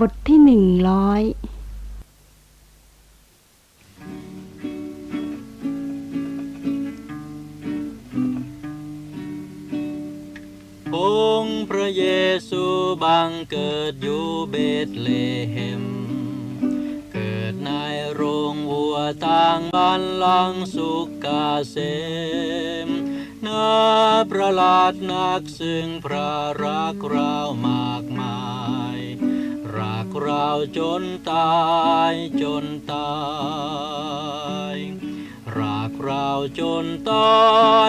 บทที่หนึ่งร้อยองค์พระเยซูบังเกิดอยู่เบธเลเฮม เกิดในโรงวัวต่างบ้านลังสุกเกาเสมนาประหลาดนักซึ่งพระรักเรามากมาย รักเราจนตายจนตายรักเราจนตา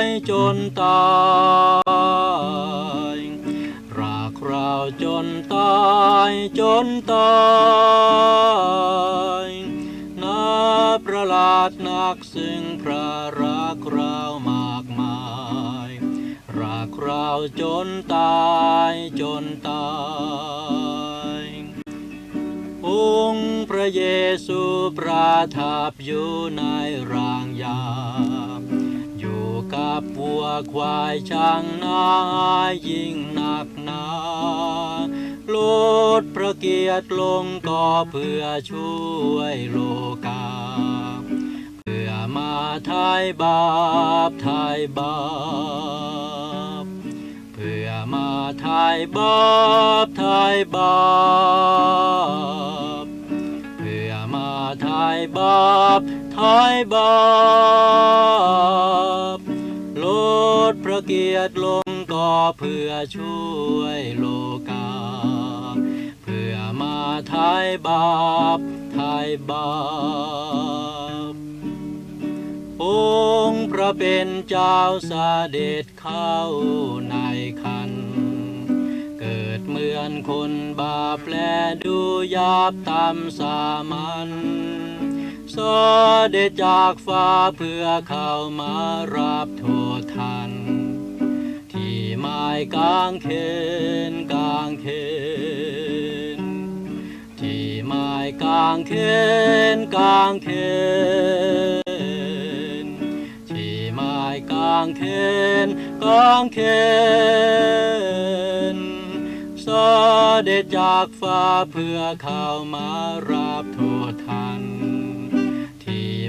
ยจนตายรักเราจนตายจนตายนับประหลาดนักซึ่งพระรักเรามากมายรักเราจนตายจนตาย ระเยซูประทับอยู่ในรางยา อยู่กับวัวควายช้างนายิ่งหนักหนาลดพระเกียรติลงก็เพื่อช่วยโลกา เพื่อมาไทยบาปไทยบาป เพื่อมาไทยบาปไทยบาป บาปไทยบาปโลดพระเกียรติลงก็เพื่อช่วยโลกา เพื่อมาไทยบาปไทยบาปองค์พระเป็นเจ้าสาเด็จเข้าในคัน เกิดเหมือนคนบาปแลดูยาบตามสามัญ สด็จจากฟ้าเพื่อเข้ามารับโทษทัน ที่ไม้กางเขนกางเขนที่ไม้กางเขนกางเขนที่ไม้กางเขนกางเขนเด็จจากฟ้าเพื่อเข้ามารับโทษทัน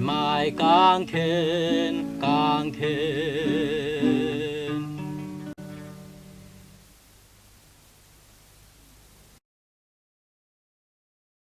ไม้กางเขนกางเขน